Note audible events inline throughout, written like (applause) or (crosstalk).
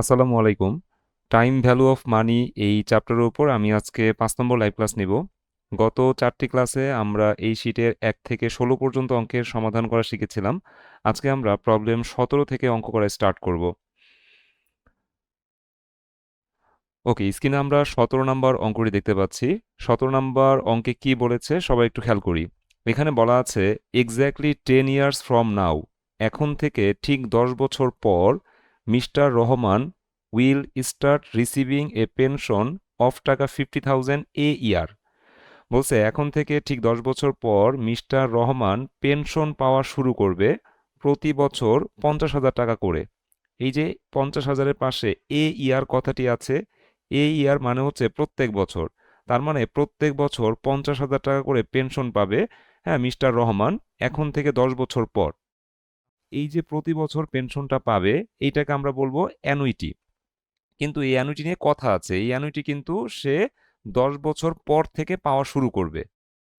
আসসালামু আলাইকুম। Time value of money এই চ্যাপ্টারের উপর আমি আজকে পাঁচ নম্বর লাইভ ক্লাস নিব। গত চারটি ক্লাসে আমরা এই শিটের এক থেকে ষোলো পর্যন্ত অঙ্কের সমাধান করা শিখেছিলাম। আজকে আমরা প্রবলেম সতেরো থেকে অঙ্ক করা স্টার্ট করব। ওকে স্ক্রিনে আমরা সতেরো নম্বর অঙ্কটি দেখতে পাচ্ছি। সতেরো নম্বর অঙ্কে কি বলেছে সবাই একটু খেয়াল করি। এখানে বলা আছে exactly ten years from now এখন থেকে ঠিক দশ বছর পর Mr Rahman will start receiving a pension of taka fifty thousand a year. বলছে, এখন থেকে ঠিক দশ বছর পর মিস্টার রহমান পেনশন পাওয়া শুরু করবে প্রতি বছর পঞ্চাশ হাজার টাকা করে। এই যে পঞ্চাশ হাজারের পাশে এ ইয়ার কথাটি আছে, এ ইয়ার মানে হচ্ছে প্রত্যেক বছর। তার মানে প্রত্যেক বছর পঞ্চাশ হাজার টাকা করে পেনশন পাবে হ্যাঁ মিস্টার রহমান, এখন থেকে দশ বছর পর। এই যে প্রতি বছর পেনশনটা পাবে, এইটাকে আমরা বলব অ্যানুইটি কিন্তু এই অ্যানুইটি নিয়ে কথা আছে, এই অ্যানুইটি কিন্তু সে দশ বছর পর থেকে পাওয়া শুরু করবে।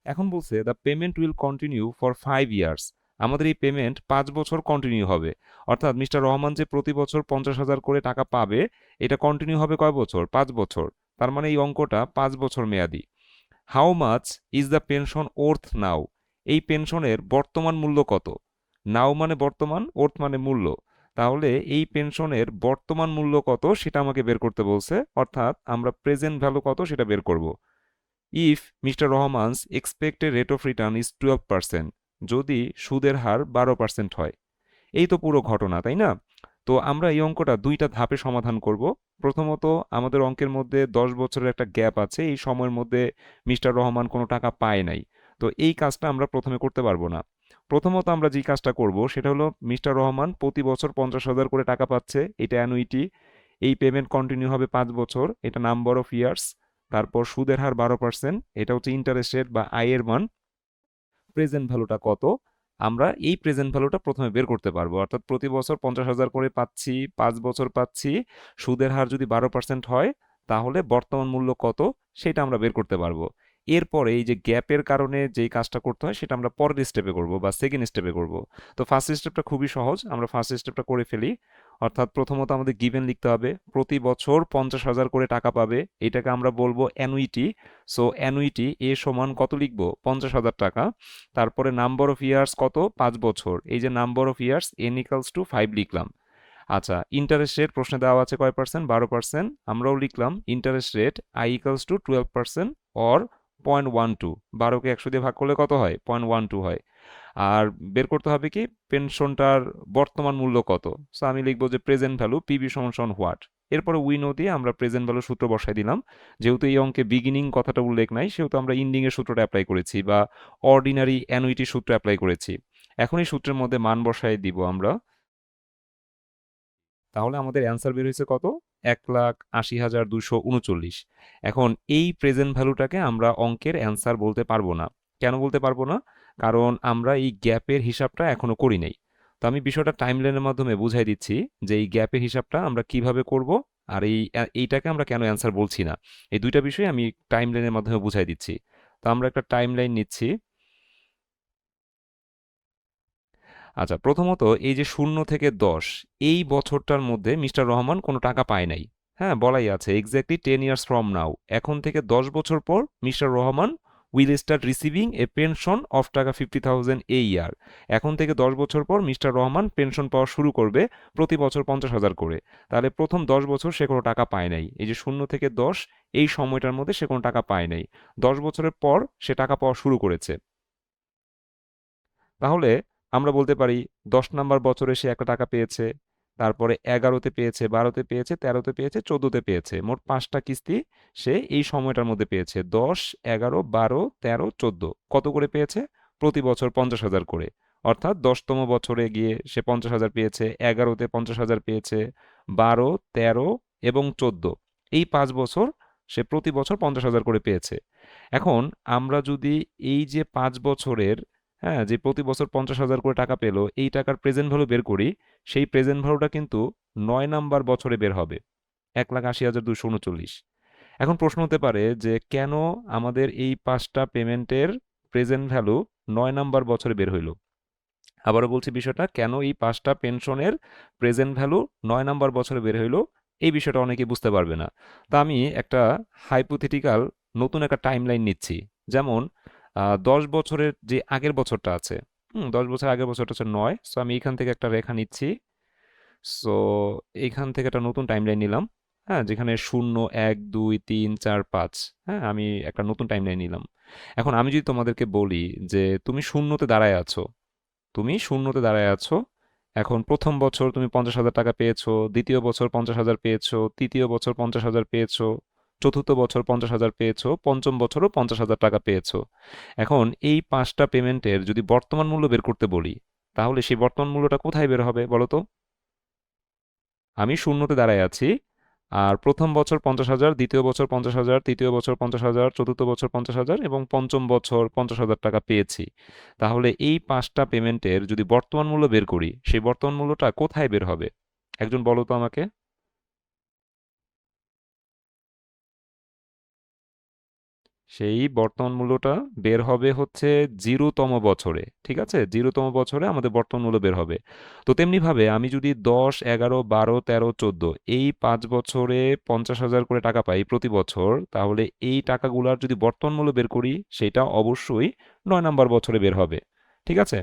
এখন বলছে the payment will continue for five years আমাদের এই পেমেন্ট পাঁচ বছর কন্টিনিউ হবে। অর্থাৎ মিস্টার রহমান যে প্রতি বছর পঞ্চাশ হাজার করে টাকা পাবে, এটা কন্টিনিউ হবে কয় বছর? পাঁচ বছর। তার মানে এই অঙ্কটা পাঁচ বছর মেয়াদি। How much is the pension worth now এই পেনশনের বর্তমান মূল্য কত? নাও মানে বর্তমান ওর্থ মানে মূল্য। তাহলে এই পেনশনের বর্তমান মূল্য কত সেটা আমাকে বের করতে বলছে, অর্থাৎ আমরা প্রেজেন্ট ভ্যালু কত সেটা বের করব। If Mr Rahman's expected rate of return is twelve percent যদি সুদের হার বারো পার্সেন্ট হয়। এই তো পুরো ঘটনা, তাই না? তো আমরা এই অঙ্কটা দুইটা ধাপে সমাধান করব। প্রথমত আমাদের অঙ্কের মধ্যে দশ বছরের একটা গ্যাপ আছে, এই সময়ের মধ্যে মিস্টার রহমান কোনো টাকা পায় নাই। তো এই কাজটা আমরা প্রথমে করতে পারব না। প্রথমত আমরা যে কাজটা করব সেটা হলো মিস্টার রহমান প্রতি বছর পঞ্চাশ হাজার করে টাকা পাচ্ছে, এটা অ্যানুইটি এই পেমেন্ট কন্টিনিউ হবে পাঁচ বছর, এটা নাম্বার অফ ইয়ার্স তারপর সুদের হার বারো পার্সেন্ট এটা হচ্ছে ইন্টারেস্ট রেট বা আয়ের মান প্রেজেন্ট ভ্যালুটা কত, আমরা এই প্রেজেন্ট ভ্যালুটা প্রথমে বের করতে পারব, অর্থাৎ প্রতি বছর পঞ্চাশ হাজার করে পাচ্ছি, পাঁচ বছর পাচ্ছি, সুদের হার যদি বারো পার্সেন্ট হয়, তাহলে বর্তমান মূল্য কত, সেটা আমরা বের করতে পারব। এরপরে এই যে গ্যাপের কারণে যেই কাজটা করতে হয়, সেটা আমরা পরের স্টেপে করব বা সেকেন্ড স্টেপে করব। তো ফার্স্ট স্টেপটা খুবই সহজ, আমরা ফার্স্ট স্টেপটা করে ফেলি। অর্থাৎ প্রথমত আমাদের গিভেন লিখতে হবে, প্রতি বছর পঞ্চাশ হাজার করে টাকা পাবে। এটাকে আমরা বলব অ্যানুইটি সো অ্যানুইটি এ সমান কত লিখব? পঞ্চাশ হাজার টাকা। তারপরে নাম্বার অফ ইয়ার্স কত? পাঁচ বছর। এই যে number of years N equals to five লিখলাম। আচ্ছা ইন্টারেস্ট রেট প্রশ্নে দেওয়া আছে কয় পার্সেন্ট বারো পার্সেন্ট আমরাও লিখলাম interest rate I equals to twelve percent or point one two বারোকে একশো দিয়ে ভাগ করলে কত হয়? পয়েন্ট ওয়ান টু হয়। আর বের করতে হবে কি? পেনশনটার বর্তমান মূল্য কত? সো আমি লিখব যে প্রেজেন্ট ভ্যালু পিবি সমান হোয়াট এরপরে উইনো দিয়ে আমরা প্রেজেন্ট ভ্যালু সূত্র বসাই দিলাম। যেহেতু এই অঙ্কে বিগিনিং কথাটা উল্লেখ নাই, সেহেতু আমরা ইন্ডিংয়ের সূত্রটা অ্যাপ্লাই করেছি বা অর্ডিনারি অ্যানুইটি সূত্র অ্যাপ্লাই করেছি। এখন এই সূত্রের মধ্যে মান বসাই দিব আমরা। তাহলে আমাদের অ্যান্সার বের হয়েছে কত? এক লাখ আশি হাজার দুশো উনচল্লিশ। এখন এই প্রেজেন্ট ভ্যালুটাকে আমরা অঙ্কের অ্যান্সার বলতে পারব না। কেন বলতে পারব না? কারণ আমরা এই গ্যাপের হিসাবটা এখনও করি নাই। তো আমি বিষয়টা টাইমলাইনের মাধ্যমে বুঝাই দিচ্ছি যে এই গ্যাপের হিসাবটা আমরা কীভাবে করব আর এই এইটাকে আমরা কেন অ্যান্সার বলছি না। এই দুইটা বিষয় আমি টাইমলাইনের মাধ্যমে বুঝাই দিচ্ছি। তো আমরা একটা টাইমলাইন নিচ্ছি। আচ্ছা প্রথমত এই যে শূন্য থেকে দশ, এই বছরটার মধ্যে মিস্টার রহমান কোনো টাকা পায় নাই। হ্যাঁ বলাই আছে exactly ten years from now এখন থেকে দশ বছর পর Mr Rahman will start receiving a pension of taka fifty thousand a year এখন থেকে দশ বছর পর মিস্টার রহমান পেনশন পাওয়া শুরু করবে প্রতি বছর পঞ্চাশ হাজার করে। তাহলে প্রথম দশ বছর সে কোনো টাকা পায় নাই। এই যে শূন্য থেকে দশ, এই সময়টার মধ্যে সে কোনো টাকা পায় নাই। দশ বছরের পর সে টাকা পাওয়া শুরু করেছে। তাহলে আমরা বলতে পারি দশ নাম্বার বছরে সে একটা টাকা পেয়েছে, তারপরে এগারোতে পেয়েছে, বারোতে পেয়েছে, তেরোতে পেয়েছে, চোদ্দোতে পেয়েছে। মোট পাঁচটা কিস্তি সে এই সময়টার মধ্যে পেয়েছে। দশ, এগারো, বারো, তেরো, চোদ্দ। কত করে পেয়েছে? প্রতি বছর পঞ্চাশ হাজার করে। অর্থাৎ দশতম বছরে গিয়ে সে পঞ্চাশ হাজার পেয়েছে, এগারোতে পঞ্চাশ হাজার পেয়েছে, বারো, তেরো এবং চোদ্দ। এই পাঁচ বছর সে প্রতি বছর পঞ্চাশ হাজার করে পেয়েছে। এখন আমরা যদি এই যে পাঁচ বছরের হ্যাঁ যে প্রতি বছর পঞ্চাশ হাজার করে টাকা পেল, এই টাকার প্রেজেন্ট ভ্যালু বের করি, সেই প্রেজেন্ট ভ্যালুটা কিন্তু নয় নাম্বার বছরে বের হবে, এক লাখ আশি হাজার দুশো উনচল্লিশ। এখন প্রশ্ন হতে পারে যে কেন আমাদের এই পাঁচটা পেমেন্টের প্রেজেন্ট ভ্যালু নয় নাম্বার বছরে বের হইল? আবারও বলছি বিষয়টা, কেন এই পাঁচটা পেনশনের প্রেজেন্ট ভ্যালু নয় নাম্বার বছরে বের হইল, এই বিষয়টা অনেকে বুঝতে পারবে না। তা আমি একটা হাইপোথেটিক্যাল নতুন একটা টাইম লাইন নিচ্ছি। যেমন দশ বছরের যে আগের বছরটা আছে, হুম, দশ বছর আগের বছরটা হচ্ছে নয় সো আমি এখান থেকে একটা রেখা নিচ্ছি সো এইখান থেকে একটা নতুন টাইম লাইন নিলাম হ্যাঁ যেখানে শূন্য, এক, দুই, তিন, চার, পাঁচ হ্যাঁ আমি একটা নতুন টাইম লাইন নিলাম। এখন আমি যদি তোমাদেরকে বলি যে তুমি শূন্যতে দাঁড়ায় আছো, তুমি শূন্যতে দাঁড়ায় আছো, এখন প্রথম বছর তুমি পঞ্চাশ হাজার টাকা পেয়েছ, দ্বিতীয় বছর পঞ্চাশ হাজার পেয়েছ, তৃতীয় বছর পঞ্চাশ হাজার পেয়েছ চতুর্থ বছর পঞ্চাশ হাজার পেয়েছ, পঞ্চম বছরও পঞ্চাশ হাজার টাকা পেয়েছ। এখন এই পাঁচটা পেমেন্টের যদি বর্তমান মূল্য বের করতে বলি, তাহলে সেই বর্তমান মূল্যটা কোথায় বের হবে বলো তো? আমি শূন্যতে দাঁড়ায় আছি। আর প্রথম বছর পঞ্চাশ হাজার, দ্বিতীয় বছর পঞ্চাশ হাজার, তৃতীয় বছর পঞ্চাশ হাজার, চতুর্থ বছর পঞ্চাশ হাজার এবং পঞ্চম বছর পঞ্চাশ হাজার টাকা পেয়েছি। তাহলে এই পাঁচটা পেমেন্টের যদি বর্তমান মূল্য বের করি, সেই বর্তমান মূল্যটা কোথায় বের হবে? একজন বলো তো আমাকে। সেই বর্তমান মূল্যটা বের হবে হচ্ছে জিরোতম বছরে, ঠিক আছে? জিরোতম বছরে আমাদের বর্তমান মূল্য বের হবে। তো তেমনিভাবে আমি যদি দশ, এগারো, বারো, তেরো, চোদ্দ এই পাঁচ বছরে পঞ্চাশ হাজার করে টাকা পাই প্রতি বছর, তাহলে এই টাকাগুলার যদি বর্তমান মূল্য বের করি, সেটা অবশ্যই নয় নাম্বার বছরে বের হবে, ঠিক আছে?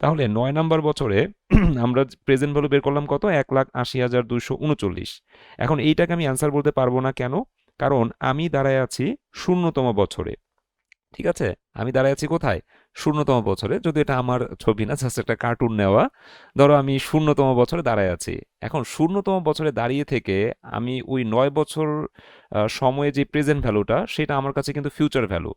তাহলে নয় নাম্বার বছরে (clears throat) আমরা প্রেজেন্ট ভ্যালু বের করলাম কত? এক লাখ আশি হাজার দুইশো উনচল্লিশ। এখন এইটাকে আমি অ্যান্সার বলতে পারব না কেন? কারণ আমি দাঁড়ায় আছি শূন্যতম বছরে। ঠিক আছে? আমি দাঁড়ায় আছি কোথায়? শূন্যতম বছরে। যদি এটা আমার ছবি না জাস্ট একটা কার্টুন নেওয়া। ধরো আমি শূন্যতম বছরে দাঁড়ায় আছি। এখন শূন্যতম বছরে দাঁড়িয়ে থেকে আমি ওই নয় বছর সময়ে যে প্রেজেন্ট ভ্যালুটা সেটা আমার কাছে কিন্তু ফিউচার ভ্যালু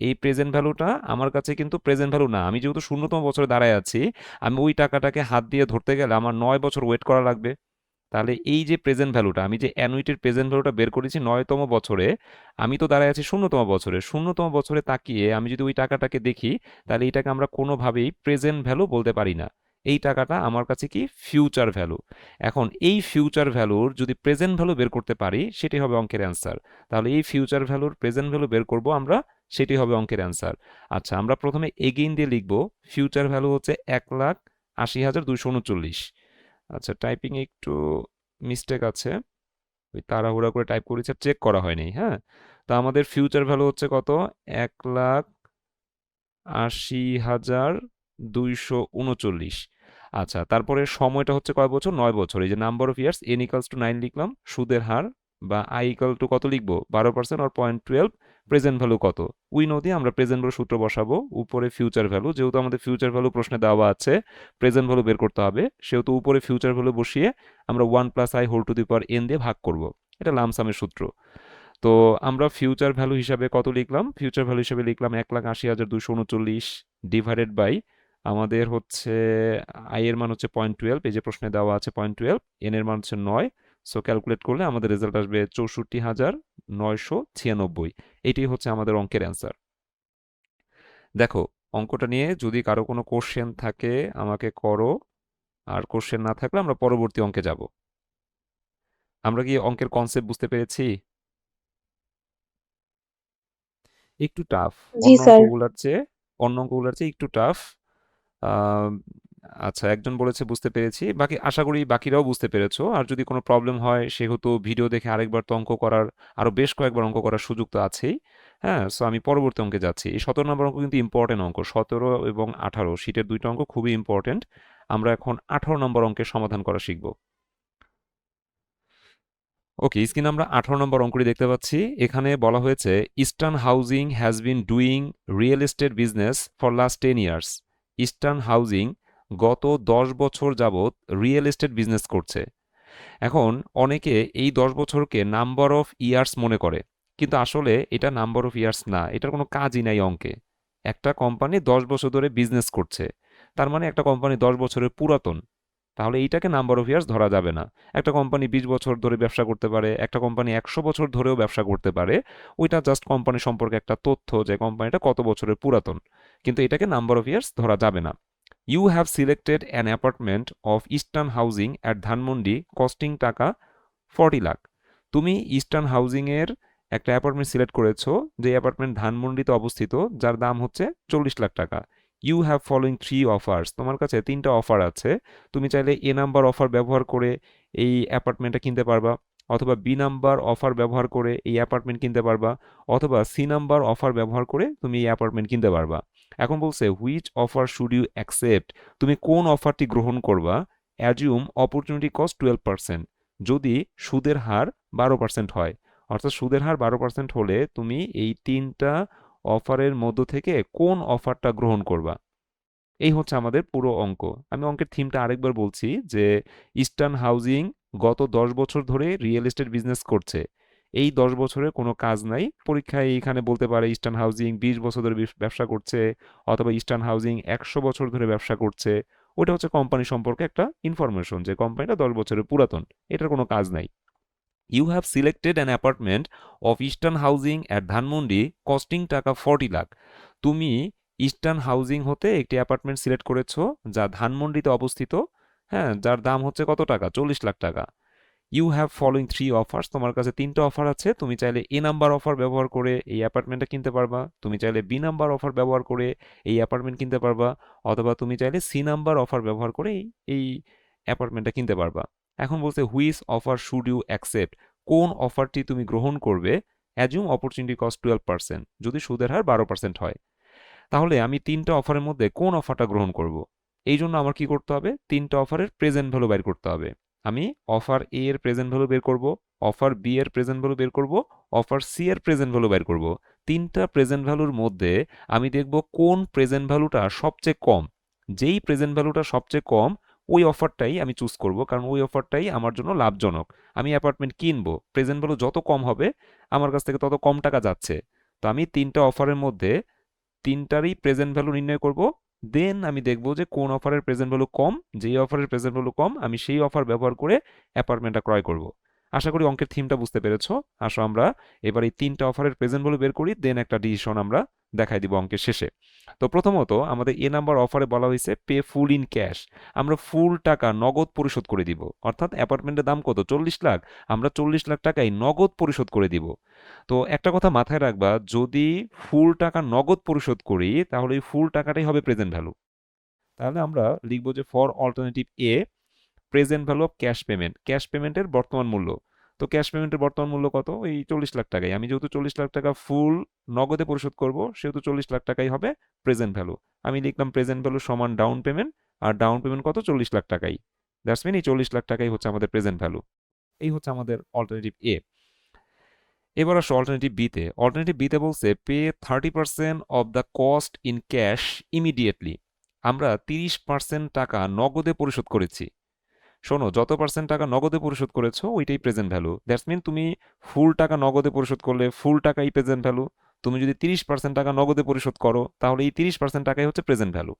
এই প্রেজেন্ট ভ্যালুটা আমার কাছে কিন্তু প্রেজেন্ট ভ্যালু না। আমি যেহেতু শূন্যতম বছরে দাঁড়ায় আছি, আমি ওই টাকাটাকে হাত দিয়ে ধরতে গেলে আমার নয় বছর ওয়েট করা লাগবে। তাহলে এই যে প্রেজেন্ট ভ্যালুটা আমি যে অ্যানুইটির প্রেজেন্ট ভ্যালুটা বের করেছি নয়তম বছরে, আমি তো দাঁড়ায় আছি শূন্যতম বছরে। শূন্যতম বছরে তাকিয়ে আমি যদি ওই টাকাটাকে দেখি, তাহলে এটাকে আমরা কোনোভাবেই প্রেজেন্ট ভ্যালু বলতে পারি না। এই টাকাটা আমার কাছে কি ফিউচার ভ্যালু এখন এই ফিউচার ভ্যালুর যদি প্রেজেন্ট ভ্যালু বের করতে পারি, সেটি হবে অঙ্কের অ্যান্সার তাহলে এই ফিউচার ভ্যালুর প্রেজেন্ট ভ্যালু বের করব আমরা, সেটি হবে অঙ্কের অ্যান্সার আচ্ছা আমরা প্রথমে এগেইন দিয়ে লিখব ফিউচার ভ্যালু হচ্ছে এক লাখ আশি হাজার দুইশো উনচল্লিশ। আচ্ছা টাইপিং একটু মিস্টেক আছে। ওই তাড়াহুড়া করে টাইপ করেছি চেক করা হয়নি হ্যাঁ? তা আমাদের ফিউচার ভ্যালু হচ্ছে কত? এক লাখ আশি হাজার দুইশো উনচল্লিশ। আচ্ছা তারপরে সময়টা হচ্ছে কয় বছর? নয় বছর। এই যে number of years N equals to nine লিখলাম, সুদের হার বা আই ইকাল টু কত লিখব? বারো পার্সেন্ট আর পয়েন্ট টুয়েলভ প্রেজেন্ট ভ্যালু কত? উই নো দিয়ে আমরা প্রেজেন্ট ভ্যালু সূত্র বসাবো, উপরে ফিউচার ভ্যালু যেহেতু আমাদের ফিউচার ভ্যালু প্রশ্নে দেওয়া আছে প্রেজেন্ট ভ্যালু বের করতে হবে, সেহেতু উপরে ফিউচার ভ্যালু বসিয়ে আমরা one plus I whole to the power N দিয়ে ভাগ করব। এটা লামসামের সূত্র। তো আমরা ফিউচার ভ্যালু হিসাবে কত লিখলাম? ফিউচার ভ্যালু হিসাবে লিখলাম এক লাখ আশি হাজার দুশো উনচল্লিশ ডিভাইডেড বাই আমাদের হচ্ছে আই এর মান হচ্ছে পয়েন্ট টুয়েলভ এই যে প্রশ্নে দেওয়া আছে পয়েন্ট টুয়েলভ এন এর মান হচ্ছে নয় সো ক্যালকুলেট করলে আমাদের রেজাল্ট আসবে চৌষট্টি হাজার নয়শো ছিয়ানব্বই। এটি হচ্ছে আমাদের অঙ্কের অ্যান্সার দেখো অঙ্কটা নিয়ে যদি কারও কোনো কোশ্চেন থাকে আমাকে করো। আর কোশ্চেন না থাকলে আমরা পরবর্তী অঙ্কে যাব। আমরা কি অঙ্কের কনসেপ্ট বুঝতে পেরেছি? একটু টাফ অন্য অঙ্কগুলোর চেয়ে অন্য অঙ্কগুলোর চেয়ে একটু টাফ আচ্ছা একজন বলেছে বুঝতে পেরেছি। বাকি, আশা করি বাকিরাও বুঝতে পেরেছ। আর যদি কোনো প্রবলেম হয়, সেহেতু ভিডিও দেখে আরেকবার তো অঙ্ক করার, আরও বেশ কয়েকবার অঙ্ক করার সুযোগ তো আছেই। হ্যাঁ সো আমি পরবর্তী অঙ্কে যাচ্ছি। এই সতেরো নম্বর অঙ্ক কিন্তু ইম্পর্টেন্ট অঙ্ক। সতেরো এবং আঠারো শীটের দুইটা অঙ্ক খুবই ইম্পর্টেন্ট আমরা এখন আঠারো নম্বর অঙ্কের সমাধান করা শিখব। ওকে স্ক্রিনে আমরা আঠারো নম্বর অঙ্কটি দেখতে পাচ্ছি। এখানে বলা হয়েছে Eastern Housing has been doing real estate business for last ten years Eastern Housing গত দশ বছর যাবৎ রিয়েল এস্টেট বিজনেস করছে। এখন অনেকে এই দশ বছরকে নাম্বার অফ ইয়ার্স মনে করে, কিন্তু আসলে এটা নাম্বার অফ ইয়ার্স না, এটার কোনো কাজই নাই অঙ্কে। একটা কোম্পানি দশ বছর ধরে বিজনেস করছে, তার মানে একটা কোম্পানি দশ বছরের পুরাতন, তাহলে এইটাকে নাম্বার অফ ইয়ার্স ধরা যাবে না। একটা কোম্পানি বিশ বছর ধরে ব্যবসা করতে পারে, একটা কোম্পানি একশো বছর ধরেও ব্যবসা করতে পারে, ওইটা জাস্ট কোম্পানি সম্পর্কে একটা তথ্য যে কোম্পানিটা কত বছরের পুরাতন, কিন্তু এটাকে নাম্বার অফ ইয়ার্স ধরা যাবে না। You have selected an apartment of Eastern Housing at Dhanmondi costing taka forty lakh তুমি ইস্টার্ন হাউজিংয়ের একটা অ্যাপার্টমেন্ট সিলেক্ট করেছ, যে অ্যাপার্টমেন্ট ধানমন্ডিতে অবস্থিত, যার দাম হচ্ছে চল্লিশ লাখ টাকা। You have following three offers তোমার কাছে তিনটা অফার আছে। তুমি চাইলে এ নাম্বার অফার ব্যবহার করে এই অ্যাপার্টমেন্টটা কিনতে পারবা, অথবা বি নাম্বার অফার ব্যবহার করে এই অ্যাপার্টমেন্ট কিনতে পারবা, অথবা সি নাম্বার অফার ব্যবহার করে তুমি এই অ্যাপার্টমেন্ট কিনতে পারবা। এখন বলছে which offer should you accept তুমি কোন অফারটি গ্রহণ করবা? Assume opportunity cost twelve percent যদি সুদের হার বারো পার্সেন্ট হয়। অর্থাৎ সুদের হার বারো পার্সেন্ট হলে তুমি এই তিনটা অফারের মধ্য থেকে কোন অফারটা গ্রহণ করবা? এই হচ্ছে আমাদের পুরো অঙ্ক। আমি অঙ্কের থিমটা আরেকবার বলছি যে ইস্টার্ন হাউজিং গত দশ বছর ধরে রিয়েল এস্টেট বিজনেস করছে। এই দশ বছরে কোনো কাজ নাই। পরীক্ষায় এইখানে বলতে পারে ইস্টার্ন হাউজিং বিশ বছর ধরে ব্যবসা করছে অথবা ইস্টার্ন হাউজিং একশো বছর ধরে ব্যবসা করছে। ওটা হচ্ছে কোম্পানি সম্পর্কে একটা ইনফরমেশন যে কোম্পানিটা দশ বছরের পুরাতন। এটার কোনো কাজ নাই। You have selected an apartment of Eastern Housing at Dhanmondi costing taka forty lakh তুমি ইস্টার্ন হাউজিং হতে একটি অ্যাপার্টমেন্ট সিলেক্ট করেছ যা ধানমন্ডিতে অবস্থিত। হ্যাঁ যার দাম হচ্ছে কত টাকা? চল্লিশ লাখ টাকা। You have following three offers তোমার কাছে তিনটা অফার আছে, তুমি চাইলে এ নাম্বার অফার ব্যবহার করে এই অ্যাপার্টমেন্টটা কিনতে পারবা, তুমি চাইলে বি নাম্বার অফার ব্যবহার করে এই অ্যাপার্টমেন্ট কিনতে পারবা, অথবা তুমি চাইলে সি নাম্বার অফার ব্যবহার করে এই- অ্যাপার্টমেন্টটা কিনতে পারবা। এখন বলছে হুইস অফার শুড ইউ অ্যাকসেপ্ট কোন অফারটি তুমি গ্রহণ করবে? Assume opportunity cost twelve percent যদি সুদের হার বারো পার্সেন্ট হয়। তাহলে আমি তিনটা অফারের মধ্যে কোন অফারটা গ্রহণ করব? এই জন্য আমার কি করতে হবে? তিনটা অফারের প্রেজেন্ট ভ্যালু বের করতে হবে। আমি অফার এ এর প্রেজেন্ট ভ্যালু বের করব, অফার বি এর প্রেজেন্ট ভ্যালু বের করব, অফার সি এর প্রেজেন্ট ভ্যালু বের করব। তিনটা প্রেজেন্ট ভ্যালুর মধ্যে আমি দেখব কোন প্রেজেন্ট ভ্যালুটা সবচেয়ে কম। যেই প্রেজেন্ট ভ্যালুটা সবচেয়ে কম, ওই অফারটাই আমি চুজ করব, কারণ ওই অফারটাই আমার জন্য লাভজনক। আমি অ্যাপার্টমেন্ট কিনবো প্রেজেন্ট ভ্যালু যত কম হবে, আমার কাছ থেকে তত কম টাকা যাচ্ছে। তো আমি তিনটা অফারের মধ্যে তিনটারই প্রেজেন্ট ভ্যালু নির্ণয় করব দেন আমি দেখব যে কোন অফারের প্রেজেন্ট ভ্যালু কম, যেই অফারের প্রেজেন্ট ভ্যালু কম, আমি সেই অফার ব্যবহার করে অ্যাপার্টমেন্টটা ক্রয় করব। আশা করি অঙ্কের থিমটা বুঝতে পেরেছ। আসো আমরা এবার এই তিনটা অফারের প্রেজেন্ট ভ্যালু বের করি দেন একটা ডিসিশন আমরা দেখাই দিব অঙ্কের শেষে। তো প্রথমত আমাদের এ নাম্বার অফারে বলা হয়েছে পে ফুল ইন ক্যাশ আমরা ফুল টাকা নগদ পরিশোধ করে দিব। অর্থাৎ অ্যাপার্টমেন্টের দাম কত? চল্লিশ লাখ। আমরা চল্লিশ লাখ টাকাই নগদ পরিশোধ করে দিব। তো একটা কথা মাথায় রাখবা, যদি ফুল টাকা নগদ পরিশোধ করি, তাহলে এই ফুল টাকাটাই হবে প্রেজেন্ট ভ্যালু তাহলে আমরা লিখব যে for alternative A present value of cash payment cash পেমেন্টের বর্তমান মূল্য। তো ক্যাশ পেমেন্টের বর্তমান মূল্য কত? এই চল্লিশ লাখ টাকাই। আমি যেহেতু চল্লিশ লাখ টাকা ফুল নগদে পরিশোধ করব, সেহেতু চল্লিশ লাখ টাকাই হবে প্রেজেন্ট ভ্যালু আমি লিখলাম প্রেজেন্ট ভ্যালু সমান ডাউন পেমেন্ট আর ডাউন পেমেন্ট কত? চল্লিশ লাখ টাকাই। দ্যাটস মিন এই চল্লিশ লাখ টাকাই হচ্ছে আমাদের প্রেজেন্ট ভ্যালু এই হচ্ছে আমাদের অল্টারনেটিভ এ এবার আসো অল্টারনেটিভ বিতে অল্টারনেটিভ বিতে বলছে pay thirty percent of the cost in cash immediately আমরা তিরিশ পার্সেন্ট টাকা নগদে পরিশোধ করেছি। শোনো, যত পার্সেন্ট টাকা নগদে পরিশোধ করেছ, ওইটাই প্রেজেন্ট ভ্যালু দ্যাটস মিন তুমি ফুল টাকা নগদে পরিশোধ করলে ফুল টাকাই প্রেজেন্ট ভ্যালু তুমি যদি তিরিশ পার্সেন্ট টাকা নগদে পরিশোধ করো, তাহলে এই তিরিশ পার্সেন্ট টাকাই হচ্ছে প্রেজেন্ট ভ্যালু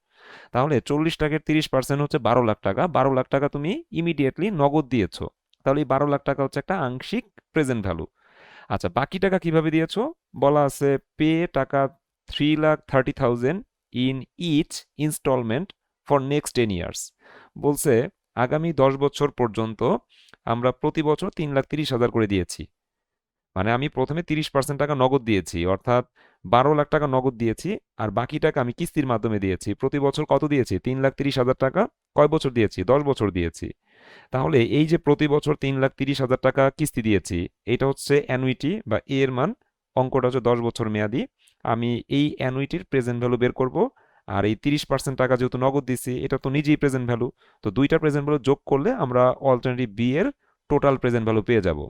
তাহলে চল্লিশ টাকার তিরিশ পার্সেন্ট হচ্ছে বারো লাখ টাকা। বারো লাখ টাকা তুমি ইমিডিয়েটলি নগদ দিয়েছ। তাহলে এই বারো লাখ টাকা হচ্ছে একটা আংশিক প্রেজেন্ট ভ্যালু আচ্ছা বাকি টাকা কীভাবে দিয়েছ? বলা আছে pay taka three lakh thirty thousand in each installment for next ten years বলছে আগামী দশ বছর পর্যন্ত আমরা প্রতি বছর তিন লাখ তিরিশ হাজার করে দিয়েছি। মানে আমি প্রথমে তিরিশ পার্সেন্ট টাকা নগদ দিয়েছি, অর্থাৎ বারো লাখ টাকা নগদ দিয়েছি, আর বাকি টাকা আমি কিস্তির মাধ্যমে দিয়েছি। প্রতি বছর কত দিয়েছি? তিন লাখ তিরিশ হাজার টাকা। কয় বছর দিয়েছি? দশ বছর দিয়েছি। তাহলে এই যে প্রতি বছর তিন লাখ তিরিশ হাজার টাকা কিস্তি দিয়েছি, এটা হচ্ছে অ্যানুইটি বা এর মান। অঙ্কটা হচ্ছে দশ বছর মেয়াদি। আমি এই অ্যানুইটির প্রেজেন্ট ভ্যালু বের করব। আর এই তিরিশ পার্সেন্ট টাকা যেহেতু নগদ দিছি, এটা তো নিজেই প্রেজেন্ট ভ্যালু তো দুইটা প্রেজেন্ট ভ্যালু যোগ করলে আমরা অল্টারনেটিভ বি এর টোটাল প্রেজেন্ট ভ্যালু পেয়ে যাব।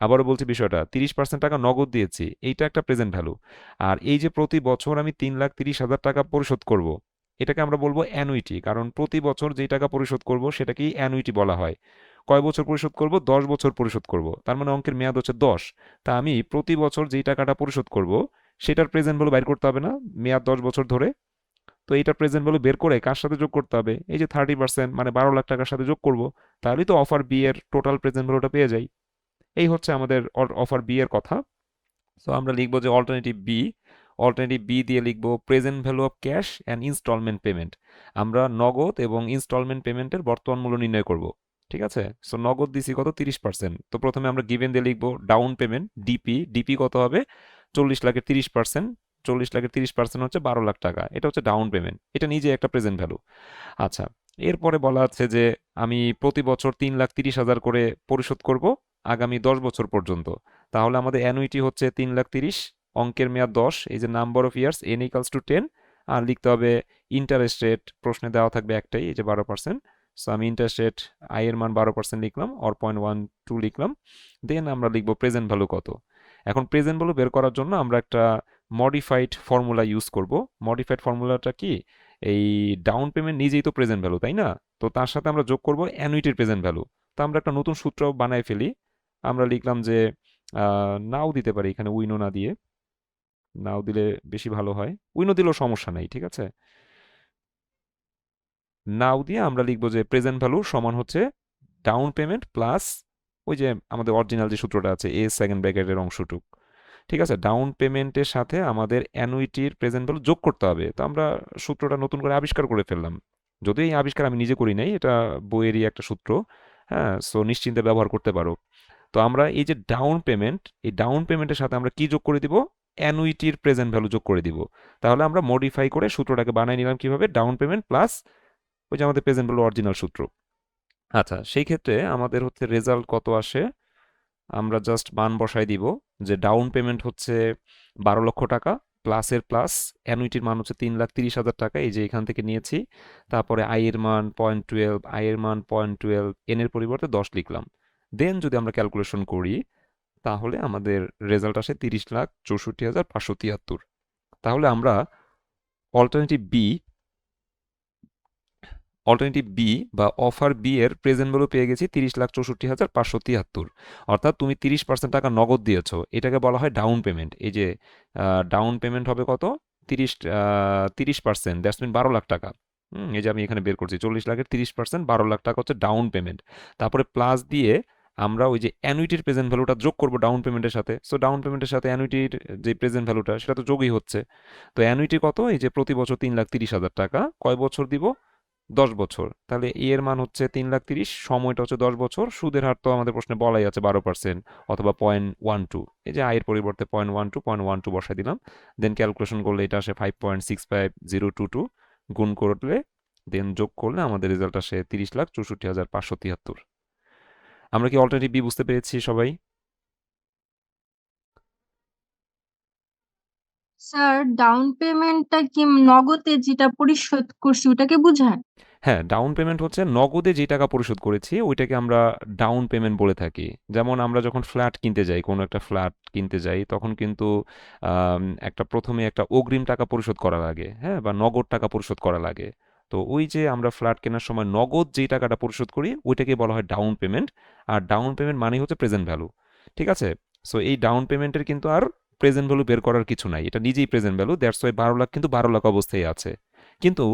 আবারও বলছি বিষয়টা, তিরিশ পার্সেন্ট টাকা নগদ দিয়েছি, এইটা একটা প্রেজেন্ট ভ্যালু আর এই যে প্রতি বছর আমি তিন লাখ তিরিশ হাজার টাকা পরিশোধ করব, এটাকে আমরা বলব অ্যানুইটি কারণ প্রতি বছর যেই টাকা পরিশোধ করব সেটাকেই অ্যানুইটি বলা হয়। কয় বছর পরিশোধ করব? দশ বছর পরিশোধ করব, তার মানে অঙ্কের মেয়াদ হচ্ছে দশ। তা আমি প্রতি বছর যেই টাকাটা পরিশোধ করব, সেটার প্রেজেন্ট ভ্যালু বাইর করতে হবে না, মেয়াদ দশ বছর ধরে তো এইটা প্রেজেন্ট ভ্যালু বের করে কার সাথে যোগ করতে হবে? এই যে থার্টি পার্সেন্ট মানে বারো লাখ টাকার সাথে যোগ করব, তাহলেই তো অফার বি এর টোটাল প্রেজেন্ট ভ্যালুটা পেয়ে যাই। এই হচ্ছে আমাদের অফার বি এর কথা। সো আমরা লিখব যে অল্টারনেটিভ বি অল্টারনেটিভ বি দিয়ে লিখব present value of cash and installment payment আমরা নগদ এবং ইনস্টলমেন্ট পেমেন্টের বর্তমান মূল্য নির্ণয় করব, ঠিক আছে? সো নগদ দিছি কত? তিরিশ পার্সেন্ট তো প্রথমে আমরা গিভেন দিয়ে লিখব ডাউন পেমেন্ট ডিপি ডিপি কত হবে? চল্লিশ লাখের তিরিশ পার্সেন্ট চল্লিশ লাখের তিরিশ পার্সেন্ট হচ্ছে বারো লাখ টাকা। এটা হচ্ছে ডাউন পেমেন্ট এটা নিজে একটা প্রেজেন্ট ভ্যালু আচ্ছা এরপরে বলা আছে যে আমি প্রতি বছর তিন লাখ তিরিশ হাজার করে পরিশোধ করব আগামী দশ বছর পর্যন্ত। তাহলে আমাদের অ্যানুইটি হচ্ছে তিন লাখ তিরিশ, অঙ্কের মেয়াদ দশ, এই যে number of years N equals to ten আর লিখতে হবে ইন্টারেস্ট রেট প্রশ্নে দেওয়া থাকবে একটাই, এই যে বারো পার্সেন্ট সো আমি ইন্টারেস্ট রেট আয়ের মান বারো পার্সেন্ট লিখলাম অর পয়েন্ট ওয়ান টু লিখলাম দেন আমরা লিখব প্রেজেন্ট ভ্যালু কত। এখন প্রেজেন্ট ভ্যালু বের করার জন্য আমরা একটা মডিফাইড ফর্মুলা ইউজ করব। মডিফাইড ফর্মুলাটা কি? এই ডাউন পেমেন্ট নিজেই তো প্রেজেন্ট ভ্যালু তাই না? তো তার সাথে আমরা যোগ করব অ্যানুইটির প্রেজেন্ট ভ্যালু তো আমরা একটা নতুন সূত্র বানায় ফেলি। আমরা লিখলাম যে নাও দিতে পারি এখানে উইনো না দিয়ে। নাও দিলে বেশি ভালো হয়। উইনো দিলেও সমস্যা নাই, ঠিক আছে? নাও দিয়ে আমরা লিখব যে প্রেজেন্ট ভ্যালু সমান হচ্ছে ডাউন পেমেন্ট প্লাস ওই যে আমাদের অরিজিনাল যে সূত্রটা আছে এ সেকেন্ড ব্র্যাকেটের অংশটুক। ঠিক আছে ডাউন পেমেন্টের সাথে আমাদের অ্যানুইটির প্রেজেন্ট ভ্যালু যোগ করতে হবে। তো আমরা সূত্রটা নতুন করে আবিষ্কার করে ফেললাম। যদি এই আবিষ্কার আমি নিজে করি নাই, এটা বইয়েরই একটা সূত্র হ্যাঁ সো নিশ্চিন্তে ব্যবহার করতে পারো। তো আমরা এই যে ডাউন পেমেন্ট এই ডাউন পেমেন্টের সাথে আমরা কি যোগ করে দিব? অ্যানুইটির প্রেজেন্ট ভ্যালু যোগ করে দিব। তাহলে আমরা মডিফাই করে সূত্রটাকে বানিয়ে নিলাম কীভাবে? ডাউন পেমেন্ট প্লাস ওই যে আমাদের প্রেজেন্ট ভ্যালু অরিজিনাল সূত্র। আচ্ছা সেই ক্ষেত্রে আমাদের হচ্ছে রেজাল্ট কত আসে? আমরা জাস্ট মান বসাই দিব যে ডাউন পেমেন্ট হচ্ছে বারো লক্ষ টাকা প্লাসের প্লাস অ্যানুইটির মান হচ্ছে তিন লাখ তিরিশ হাজার টাকা, এই যে এখান থেকে নিয়েছি। তারপরে আয়ের মান পয়েন্ট টুয়েলভ আয়ের মান পয়েন্ট টুয়েলভ এনের পরিবর্তে দশ লিখলাম। দেন যদি আমরা ক্যালকুলেশন করি, তাহলে আমাদের রেজাল্ট আসে তিরিশ লাখ চৌষট্টি হাজার পাঁচশো তিয়াত্তর। তাহলে আমরা অল্টারনেটিভ বি অল্টারনেটিভ বি বা অফার বি এর প্রেজেন্ট ভ্যালু পেয়ে গেছি তিরিশ লাখ চৌষট্টি হাজার পাঁচশো তিয়াত্তর অর্থাৎ তুমি তিরিশ পার্সেন্ট টাকা নগদ দিয়েছ। এটাকে বলা হয় ডাউন পেমেন্ট এই যে ডাউন পেমেন্ট হবে কত? তিরিশ তিরিশ পার্সেন্ট দ্যাটস মিন বারো লাখ টাকা। এই যে আমি এখানে বের করছি। চল্লিশ লাখের তিরিশ পার্সেন্ট বারো লাখ টাকা হচ্ছে ডাউন পেমেন্ট তারপরে প্লাস দিয়ে আমরা ওই যে অ্যানুইটির প্রেজেন্ট ভ্যালুটা যোগ করব ডাউন পেমেন্টের সাথে। সো ডাউন পেমেন্টের সাথে অ্যানুইটির যে প্রেজেন্ট ভ্যালুটা সেটা তো যোগই হচ্ছে। তো অ্যানুইটি কত? এই যে প্রতি বছর তিন লাখ তিরিশ হাজার টাকা। কয় বছর দিব? দশ বছর। তাহলে এর মান হচ্ছে তিন লাখ তিরিশ, সময়টা হচ্ছে দশ বছর। সুদের হার তো আমাদের প্রশ্নে বলাই আছে বারো পার্সেন্ট অথবা পয়েন্ট ওয়ান টু এই যে আয়ের পরিবর্তে point one two point one two বসাই দিলাম। দেন ক্যালকুলেশন করলে এটা আসে five point six five zero two two গুণ করলে দেন যোগ করলে আমাদের রেজাল্ট আসে তিরিশ লাখ চৌষট্টি হাজার পাঁচশো তিয়াত্তর। আমরা কি অল্টারনেটিভ বি বুঝতে পেরেছি সবাই? স্যার ডাউন পেমেন্টটা কি নগদে যেটা পরিশোধ করছি ওটাকে বোঝায় হ্যাঁ ডাউন পেমেন্ট হচ্ছে নগদে যে টাকা পরিশোধ করেছি ওইটাকে আমরা ডাউন পেমেন্ট বলে থাকি। যেমন আমরা যখন ফ্ল্যাট কিনতে যাই, কোনো একটা ফ্ল্যাট কিনতে যাই, তখন কিন্তু একটা প্রথমে একটা অগ্রিম টাকা পরিশোধ করা লাগে হ্যাঁ বা নগদ টাকা পরিশোধ করা লাগে। তো ওই যে আমরা ফ্ল্যাট কেনার সময় নগদ যেই টাকাটা পরিশোধ করি, ওইটাকে বলা হয় ডাউন পেমেন্ট আর ডাউন পেমেন্ট মানে হচ্ছে প্রেজেন্ট ভ্যালু ঠিক আছে? সো এই ডাউন পেমেন্টের কিন্তু আর প্রেজেন্ট ভ্যালু বের করার কিছু নাই। এটা নিজেই প্রেজেন্ট ভ্যালু দ্যাটস ওয়াই বারো লাখ কিন্তু বারো লাখ অবস্থায় আছে। কিন্তু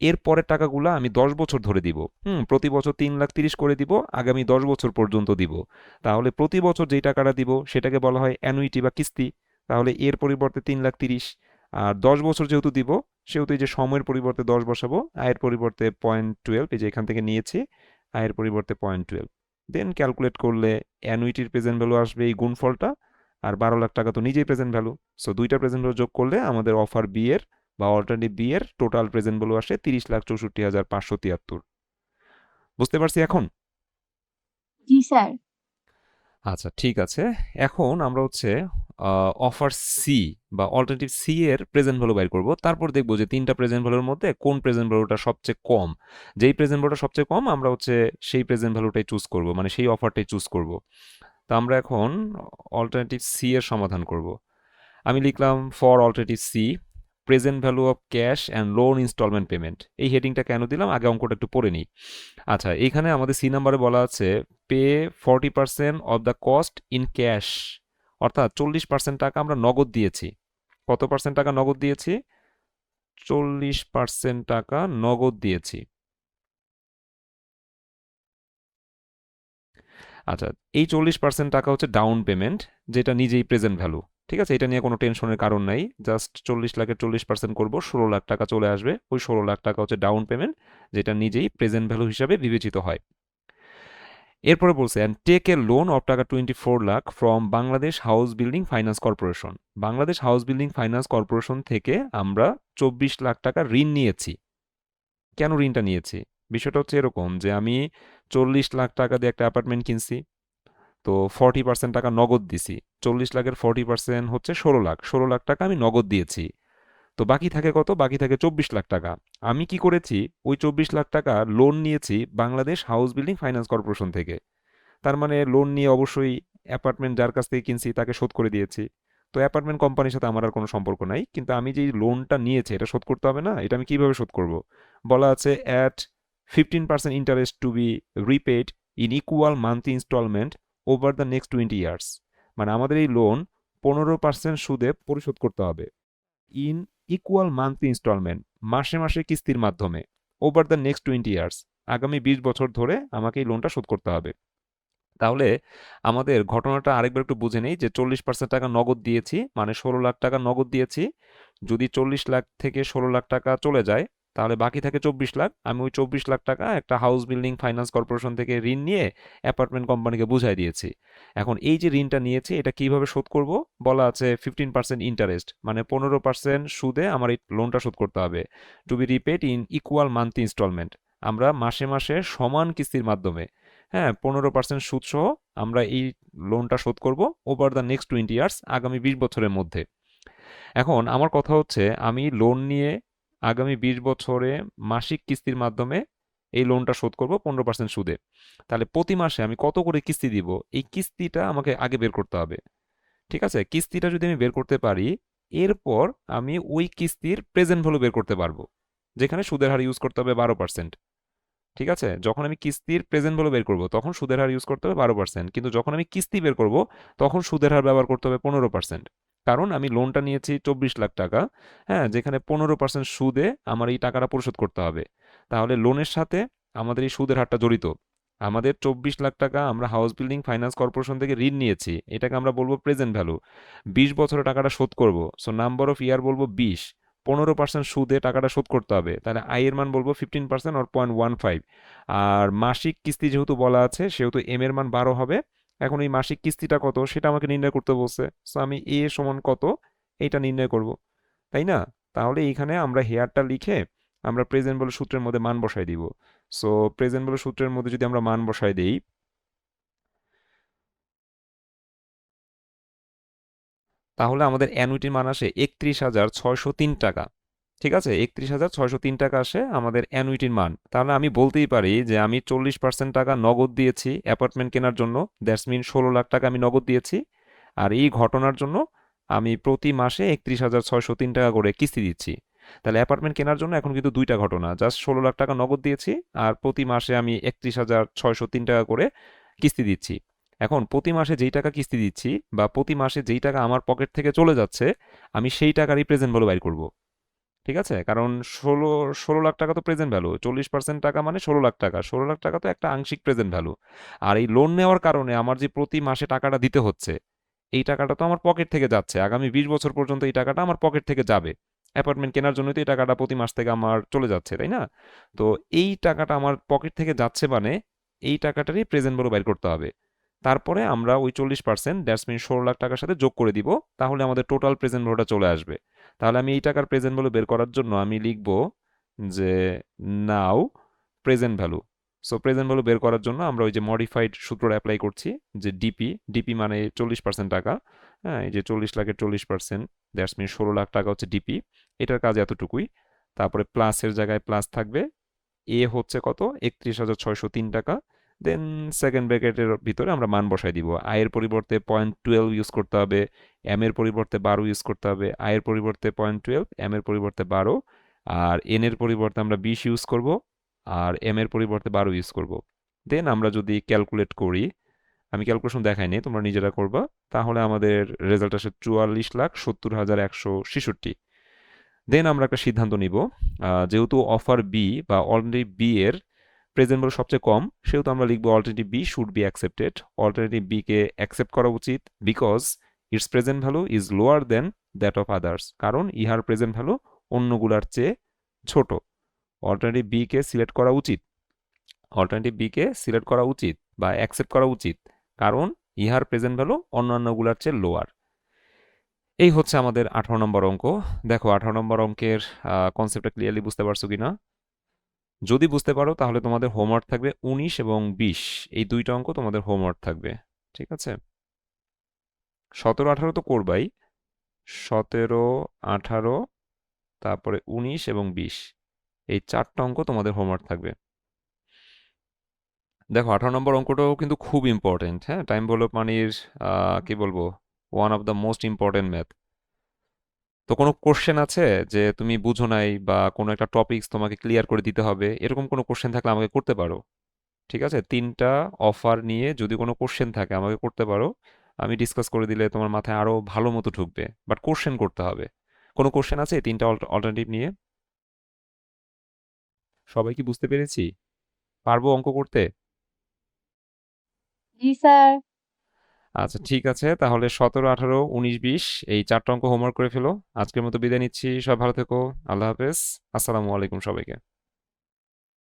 এর পরের টাকাগুলো আমি দশ বছর ধরে দিব। হুম, প্রতি বছর তিন লাখ তিরিশ করে দিব, আগামী দশ বছর পর্যন্ত দিব। তাহলে প্রতি বছর যেই টাকাটা দিব, সেটাকে বলা হয় অ্যানুইটি বা কিস্তি। তাহলে এর পরিবর্তে তিন লাখ তিরিশ। আর দশ বছর যেহেতু দিব, সেহেতু এই যে সময়ের পরিবর্তে দশ বসাবো, আয়ের পরিবর্তে পয়েন্ট টুয়েলভ এই যে এখান থেকে নিয়েছি, আয়ের পরিবর্তে পয়েন্ট টুয়েলভ দেন ক্যালকুলেট করলে অ্যানুইটির প্রেজেন্ট ভ্যালু আসবে এই গুণফলটা। আর বারো লাখ টাকা তো নিজেই প্রেজেন্ট ভ্যালু সো দুইটা প্রেজেন্ট ভ্যালু যোগ করলে আমাদের অফার বি এর বা অল্টারনেটিভ বি এর টোটাল প্রেজেন্ট ভ্যালু আসে তিরিশ লাখ চৌষট্টি হাজার পাঁচশো তিয়াত্তর। বুঝতে পারছি এখন? জি স্যার। আচ্ছা ঠিক আছে। এখন আমরা হচ্ছে অফার সি বা অল্টারনেটিভ সি এর প্রেজেন্ট ভ্যালু বাইর করব। তারপর দেখব যে তিনটা প্রেজেন্ট ভ্যালুর মধ্যে কোন প্রেজেন্ট ভ্যালুটা সবচেয়ে কম। যেই প্রেজেন্ট ভ্যালুটা সবচেয়ে কম আমরা হচ্ছে সেই প্রেজেন্ট ভ্যালুটাই চুজ করব মানে সেই অফারটাই চুজ করব। তো আমরা এখন অল্টারনেটিভ সি এর সমাধান করব। আমি লিখলাম for alternative C present value of cash and loan instalment payment এই হেডিংটা কেন দিলাম? আগে অঙ্কটা একটু পড়ে নিই। আচ্ছা এখানে আমাদের সি নাম্বারে বলা আছে pay forty percent of the cost in cash অর্থাৎ চল্লিশ পার্সেন্ট টাকা আমরা নগদ দিয়েছি। কত পার্সেন্ট টাকা নগদ দিয়েছি? চল্লিশ পার্সেন্ট টাকা নগদ দিয়েছি। আচ্ছা এই চল্লিশ পার্সেন্ট টাকা হচ্ছে ডাউন পেমেন্ট যেটা নিজেই প্রেজেন্ট ভ্যালু ঠিক আছে? এটা নিয়ে কোনো টেনশনের কারণ নাই জাস্ট চল্লিশ লাখের চল্লিশ পার্সেন্ট করব, ষোলো লাখ টাকা চলে আসবে, ওই ষোলো লাখ টাকা হচ্ছে ডাউন পেমেন্ট যেটা নিজেই প্রেজেন্ট ভ্যালু হিসাবে বিবেচিত হয়। এরপরে বলছে and take a loan of taka twenty four lakh from Bangladesh House Building Finance Corporation Bangladesh House Building Finance Corporation থেকে আমরা চব্বিশ লাখ টাকা ঋণ নিয়েছি। কেন ঋণটা নিয়েছি? বিষয়টা হচ্ছে এরকম যে আমি চল্লিশ লাখ টাকা দিয়ে একটা অ্যাপার্টমেন্ট কিনছি। তো ফর্টি পার্সেন্ট টাকা নগদ দিছি। চল্লিশ লাখের ফর্টি পার্সেন্ট হচ্ছে ষোলো লাখ। ষোলো লাখ টাকা আমি নগদ দিয়েছি। তো বাকি থাকে কত? বাকি থাকে চব্বিশ লাখ টাকা। আমি কি করেছি? ওই চব্বিশ লাখ টাকা লোন নিয়েছি Bangladesh House Building Finance Corporation থেকে। তার মানে লোন নিয়ে অবশ্যই অ্যাপার্টমেন্ট যার কাছ থেকে কিনছি তাকে শোধ করে দিয়েছি। তো অ্যাপার্টমেন্ট কোম্পানির সাথে আমার আর কোনো সম্পর্ক নাই। কিন্তু আমি যে লোনটা নিয়েছি, এটা শোধ করতে হবে না? এটা আমি কীভাবে শোধ করব? বলা আছে at fifteen percent interest to be repaid in equal monthly instalment over the next twenty years মানে আমাদের এই লোন পনেরো পার্সেন্ট সুদে পরিশোধ করতে হবে ইন ইকুয়াল মান্থলি ইনস্টলমেন্ট মাসে মাসে কিস্তির মাধ্যমে over the next twenty years আগামী বিশ বছর ধরে আমাকে এই লোনটা শোধ করতে হবে। তাহলে আমাদের ঘটনাটা আরেকবার একটু বুঝে নেই যে চল্লিশ পার্সেন্ট টাকা নগদ দিয়েছি মানে ষোলো লাখ টাকা নগদ দিয়েছি, যদি চল্লিশ লাখ থেকে ষোলো লাখ টাকা চলে যায় তাহলে বাকি থাকে চব্বিশ লাখ। আমি ওই চব্বিশ লাখ টাকা একটা হাউস বিল্ডিং ফাইন্যান্স কর্পোরেশন থেকে ঋণ নিয়ে অ্যাপার্টমেন্ট কোম্পানিকে বুঝাই দিয়েছি। এখন এই যে ঋণটা নিয়েছি, এটা কীভাবে শোধ করব? বলা আছে ফিফটিন পার্সেন্ট ইন্টারেস্ট মানে পনেরো পার্সেন্ট সুদে আমার এই লোনটা শোধ করতে হবে। To be repaid in equal monthly instalment আমরা মাসে মাসে সমান কিস্তির মাধ্যমে হ্যাঁ পনেরো পার্সেন্ট সুদ সহ আমরা এই লোনটা শোধ করব over the next twenty years আগামী বিশ বছরের মধ্যে। এখন আমার কথা হচ্ছে, আমি লোন নিয়ে আগামী বিশ বছরে মাসিক কিস্তির মাধ্যমে এই লোনটা শোধ করব পনেরো পার্সেন্ট সুদে। তাহলে প্রতি মাসে আমি কত করে কিস্তি দিব? এই কিস্তিটা আমাকে আগে বের করতে হবে। ঠিক আছে? কিস্তিটা যদি আমি বের করতে পারি, এরপর আমি ওই কিস্তির প্রেজেন্ট ভ্যালু বের করতে পারব, যেখানে সুদের হার ইউজ করতে হবে বারো পার্সেন্ট ঠিক আছে? যখন আমি কিস্তির প্রেজেন্ট ভ্যালু বের করব, তখন সুদের হার ইউজ করতে হবে বারো পার্সেন্ট কিন্তু যখন আমি কিস্তি বের করব, তখন সুদের হার ব্যবহার করতে হবে পনেরো পার্সেন্ট কারণ আমি লোনটা নিয়েছি চব্বিশ লাখ টাকা হ্যাঁ যেখানে পনেরো পার্সেন্ট সুদে আমার এই টাকাটা পরিশোধ করতে হবে। তাহলে লোনের সাথে আমাদের এই সুদের হারটা জড়িত। আমাদের চব্বিশ লাখ টাকা আমরা হাউস বিল্ডিং ফাইন্যান্স কর্পোরেশন থেকে ঋণ নিয়েছি, এটাকে আমরা বলব প্রেজেন্ট ভ্যালু বিশ বছরে টাকাটা শোধ করব সো নাম্বার অফ ইয়ার বলব বিশ। পনেরো পার্সেন্ট সুদে টাকাটা শোধ করতে হবে, তাহলে আয়ের মান বলব fifteen percent or point one five আর মাসিক কিস্তি যেহেতু বলা আছে, সেহেতু এম এর মান বারো হবে এখন এই মাসিক কিস্তিটা কত সেটা আমাকে নির্ণয় করতে বলছে। সো আমি এ সমান কত এইটা নির্ণয় করব। তাই না? তাহলে এইখানে আমরা হেয়ারটা লিখে আমরা প্রেজেন্ট বলে সূত্রের মধ্যে মান বসাই দিব। সো প্রেজেন্ট বলে সূত্রের মধ্যে যদি আমরা মান বসাই দিই, তাহলে আমাদের অ্যানুইটির মান আসে একত্রিশ হাজার ছয়শো তিন টাকা। ঠিক আছে? একত্রিশ হাজার ছয়শো তিন টাকা আসে আমাদের অ্যানুইটির মান। তাহলে আমি বলতেই পারি যে আমি চল্লিশ পার্সেন্ট টাকা নগদ দিয়েছি অ্যাপার্টমেন্ট কেনার জন্য। দ্যাটস মিন ষোলো লাখ টাকা আমি নগদ দিয়েছি। আর এই ঘটনার জন্য আমি প্রতি মাসে একত্রিশ হাজার ছয়শো তিন টাকা করে কিস্তি দিচ্ছি। তাহলে অ্যাপার্টমেন্ট কেনার জন্য এখন কিন্তু দুইটা ঘটনা। জাস্ট ষোলো লাখ টাকা নগদ দিয়েছি আর প্রতি মাসে আমি একত্রিশ হাজার ছয়শো তিন টাকা করে কিস্তি দিচ্ছি। এখন প্রতি মাসে যেই টাকা কিস্তি দিচ্ছি বা প্রতি মাসে যেই টাকা আমার পকেট থেকে চলে যাচ্ছে, আমি সেই টাকারই প্রেজেন্ট ভ্যালু বাইর করব। ঠিক আছে? কারণ ষোলো ষোলো লাখ টাকা তো প্রেজেন্ট ভ্যালু চল্লিশ পার্সেন্ট টাকা মানে ষোলো লাখ টাকা। ষোলো লাখ টাকা তো একটা আংশিক প্রেজেন্ট ভ্যালু আর এই লোন নেওয়ার কারণে আমার যে প্রতি মাসে টাকাটা দিতে হচ্ছে, এই টাকাটা তো আমার পকেট থেকে যাচ্ছে। আগামী বিশ বছর পর্যন্ত এই টাকাটা আমার পকেট থেকে যাবে। অ্যাপার্টমেন্ট কেনার জন্যই তো এই টাকাটা প্রতি মাস থেকে আমার চলে যাচ্ছে, তাই না? তো এই টাকাটা আমার পকেট থেকে যাচ্ছে মানে এই টাকাটারই প্রেজেন্ট ভ্যালু বাইর করতে হবে। তারপরে আমরা ওই চল্লিশ পার্সেন্ট দ্যাটস মিন ষোলো লাখ টাকার সাথে যোগ করে দিব, তাহলে আমাদের টোটাল প্রেজেন্ট ভ্যালুটা চলে আসবে। তাহলে আমি এই টাকার প্রেজেন্ট ভ্যালু বের করার জন্য আমি লিখব যে now present value so present value বের করার জন্য আমরা ওই যে মডিফাইড সূত্রটা অ্যাপ্লাই করছি, যে ডিপি ডিপি মানে চল্লিশ পার্সেন্ট টাকা। হ্যাঁ এই যে চল্লিশ লাখের চল্লিশ পার্সেন্ট দ্যাটস মিন ষোলো লাখ টাকা হচ্ছে ডিপি এটার কাজ এতটুকুই। তারপরে প্লাসের জায়গায় প্লাস থাকবে। এ হচ্ছে কত? একত্রিশ হাজার ছয়শো তিন টাকা। দেন সেকেন্ড ব্র্যাকেটের ভিতরে আমরা মান বসাই দিব। আয়ের পরিবর্তে পয়েন্ট টুয়েলভ ইউজ করতে হবে এম এর পরিবর্তে বারো ইউজ করতে হবে। আয়ের পরিবর্তে পয়েন্ট টুয়েলভ এম এর পরিবর্তে বারো। আর এন এর পরিবর্তে আমরা বিশ ইউজ করব, আর এম এর পরিবর্তে বারো ইউজ করব। দেন আমরা যদি ক্যালকুলেট করি, আমি ক্যালকুলেশন দেখাই দেখাইনি তোমরা নিজেরা করবা। তাহলে আমাদের রেজাল্ট আসে চুয়াল্লিশ লাখ সত্তর হাজার একশো ছেষট্টি। দেন আমরা একটা সিদ্ধান্ত নিব যেহেতু অফার বি বা অলরেডি বি এর প্রেজেন্ট ভ্যালু সবচেয়ে কম, সেহেতু আমরা লিখব alternative B should be accepted alternative B K accept করা উচিত because its present value is lower than that of others কারণ ইহার প্রেজেন্ট ভ্যালু অন্যগুলার চেয়ে ছোট। অল্টারনেটিভ বি কে সিলেক্ট করা উচিত। অল্টারনেটিভ বি কে সিলেক্ট করা উচিত বা অ্যাকসেপ্ট করা উচিত, কারণ ইহার প্রেজেন্ট ভ্যালু অন্যান্যগুলার চেয়ে লোয়ার এই হচ্ছে আমাদের আঠারো নম্বর অঙ্ক। দেখো, আঠারো নম্বর অঙ্কের কনসেপ্টটা ক্লিয়ারলি বুঝতে পারছ কিনা? যদি বুঝতে পারো, তাহলে তোমাদের হোমওয়ার্ক থাকবে উনিশ এবং বিশ। এই দুইটা অঙ্ক তোমাদের হোমওয়ার্ক থাকবে, ঠিক আছে? সতেরো, আঠারো তো করবাই। সতেরো, আঠারো, তারপরে উনিশ এবং বিশ। এই চারটা অঙ্ক তোমাদের হোমওয়ার্ক থাকবে। দেখো, আঠারো নম্বর অঙ্কটাও কিন্তু খুব ইম্পর্টেন্ট হ্যাঁ? টাইম বলো পানির কি বলব? One of the most important math তো কোনো কোশ্চেন আছে যে তুমি বুঝো নাই বা কোনো একটা টপিকস তোমাকে ক্লিয়ার করে দিতে হবে? এরকম কোনো কোশ্চেন থাকলে আমাকে করতে পারো। ঠিক আছে? তিনটা অফার নিয়ে যদি কোনো কোশ্চেন থাকে আমাকে করতে পারো। আমি ডিসকাস করে দিলে তোমার মাথায় আরও ভালো মতো ঢুকবে। বাট কোশ্চেন করতে হবে। কোনো কোশ্চেন আছে তিনটা অল্টারনেটিভ নিয়ে? সবাই কি বুঝতে পেরেছি? পারব অঙ্ক করতে? জি, স্যার। আচ্ছা ঠিক আছে। তাহলে সতেরো, আঠারো, উনিশ, বিশ এই চারটা অঙ্ক হোমওয়ার্ক করে ফেলো। আজকের মতো বিদায় নিচ্ছি। সব ভালো থেকো। আল্লাহ হাফেজ। আসসালামু আলাইকুম সবাইকে।